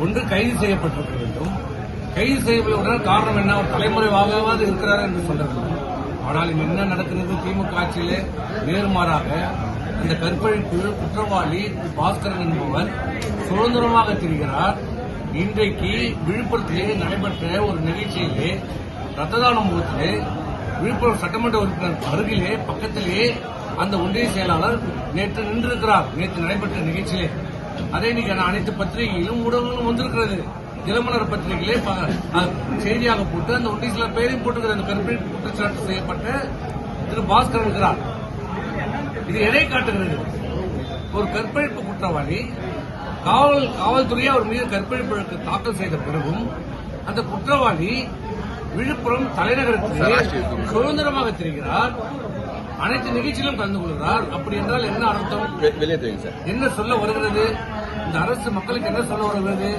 ஒன்று கைது செய்யப்பட்டிருக்க வேண்டும். கைது செய்யப்பட்டவுடன் காரணம் என்ன? ஒரு தலைமுறைவாகவாது இருக்கிறார் என்று சொல்ல ஆனால் இங்க என்ன நடக்கிறது? திமுக ஆட்சியிலே நேர்மாறாக இந்த கற்பழிப்பு குற்றவாளி பாஸ்கரன் என்பவர் சுதந்திரமாக தெரிகிறார். இன்றைக்கு விழுப்புரத்திலே நடைபெற்ற ஒரு நிகழ்ச்சியிலே ரத்த தான முகத்திலே விழுப்புரம் சட்டமன்ற உறுப்பினர் அருகிலே பக்கத்திலே அந்த ஒன்றிய செயலாளர் நேற்று நின்றிருக்கிறார். நேற்று நடைபெற்ற நிகழ்ச்சியிலே. அதே இன்னைக்கு அனைத்து பத்திரிகையிலும் ஊடகங்களும் வந்திருக்கிறது. தினமலர் பத்திரிகையிலே ப- அஹ் செய்தியாக போட்டு அந்த ஒன்றிய சில பேரையும் போட்டுக்கிற அந்த கற்பிழப்பு குற்றச்சாட்டு செய்யப்பட்ட திரு பாஸ்கர் இருக்கிறார் இது எதை காட்டுகிறது? ஒரு கற்பழிப்பு குற்றவாளி காவல் காவல்துறையே அவர் மீது கற்பழிப்பு வழக்கு தாக்கல் செய்த பிறகும் அந்த குற்றவாளி விழுப்புரம் தலைநகரத்திலே சுதந்திரமாக திரிகிறார். அனைத்து நிகழ்ச்சியிலும் கலந்து கொள்கிறார். அப்படி என்றால் என்ன அர்த்தம்? வெளியே தெரியுங்க சார். என்ன சொல்ல வருகிறது? இந்த அரசு மக்களுக்கு என்ன சொல்ல வருகிறது?